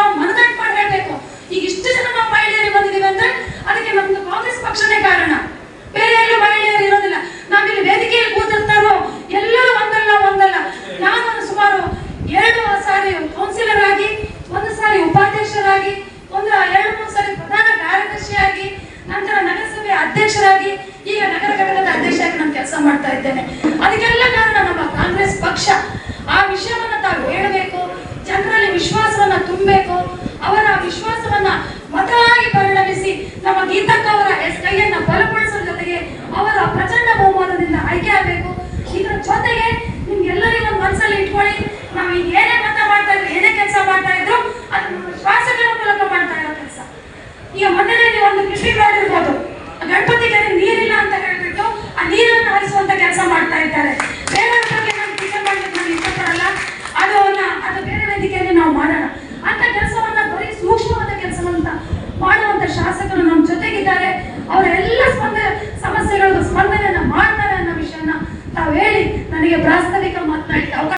ತಾವು ಮನದಟ್ಟು ಹೇಳ್ಬೇಕು ಈಗ ಇಷ್ಟು ಜನ ನಾವು ಮಹಿಳೆಯರು ಬಂದಿದ್ದೀವಿ ಅಂದ್ರೆ ಅದಕ್ಕೆ ನಮ್ದು ಕಾಂಗ್ರೆಸ್ ಪಕ್ಷನೇ ಕಾರಣ. ಬೇರೆ ಎಲ್ಲೂ ಮಹಿಳೆಯರು ಇರೋದಿಲ್ಲ. ನಾವಿಲ್ಲಿ ವೇದಿಕೆಯಲ್ಲಿ ಕೂತಿರ್ತಾರೋ, ಎಲ್ಲರೂ ಒಂದಲ್ಲ ಒಂದಲ್ಲ. ನಾನು ಸುಮಾರು ಎರಡು ಸಾರಿ ಕೌನ್ಸಿಲರ್ ಆಗಿ, ಒಂದು ಸಾರಿ ಉಪಾಧ್ಯಕ್ಷರಾಗಿ, ಒಂದು ಎರಡು, ಮೂರು ಸಾರಿ ಪ್ರಧಾನ ಕಾರ್ಯದರ್ಶಿಯಾಗಿ, ನಂತರ ನಗರಸಭೆ ಅಧ್ಯಕ್ಷರಾಗಿ, ಈಗ ನಗರ ಘಟಕದ ಅಧ್ಯಕ್ಷರಾಗಿ ನಾನು ಕೆಲಸ ಮಾಡ್ತಾ ಇದ್ದೇನೆ. ಅದಕ್ಕೆಲ್ಲ ಕಾರಣ ನಮ್ಮ ಕಾಂಗ್ರೆಸ್ ಪಕ್ಷ. ಆ ವಿಷಯವನ್ನ ತಾವು ಹೇಳಬೇಕು. ವಿಶ್ವಾಸವನ್ನ ತುಂಬಬೇಕು. ಅವರ ವಿಶ್ವಾಸವನ್ನ ಮತವಾಗಿ ಪರಿಣಮಿಸಿ ನಮ್ಮ ಗೀತಕ್ಕ ಅವರ ಕೈಯನ್ನ ಬಲಪಡಿಸುವ ಜೊತೆಗೆ ಅವರ ಪ್ರಚಂಡ ಬಹುಮಾನದಿಂದ ಆಯ್ಕೆ ಆಗಬೇಕು. ಇದರ ಜೊತೆಗೆ ನಿಮ್ಗೆಲ್ಲರಿಗೂ ನಮ್ಮ ಮನಸ್ಸಲ್ಲಿ ಇಟ್ಕೊಳ್ಳಿ. ನಾವು ಈಗ ಏನೇ ಮತ ಮಾಡ್ತಾ ಇದ್ರು, ಏನೇ ಕೆಲಸ ಮಾಡ್ತಾ ಇದ್ರು, ಅದು ಶ್ವಾಸಗಳ ಮೂಲಕ ಮಾಡ್ತಾ ಇರೋ ಕೆಲಸ. ಈಗ ಮನೆಯಲ್ಲಿ ಒಂದು ಕೃಷಿ ಮಾಡಿರ್ಬೋದು ಗಣಪತಿಗೆ ನೀರಿಲ್ಲ ಅಂತ ಅವರೆಲ್ಲ ಸ್ಪಂದನೆ ಸಮಸ್ಯೆಗಳಿಗೂ ಸ್ಪಂದನೆಯನ್ನು ಮಾಡ್ತಾರೆ ಅನ್ನೋ ವಿಷಯನ ತಾವು ಹೇಳಿ ನನಗೆ ಪ್ರಾಸ್ತಾವಿಕ ಮಾತನಾಡಿ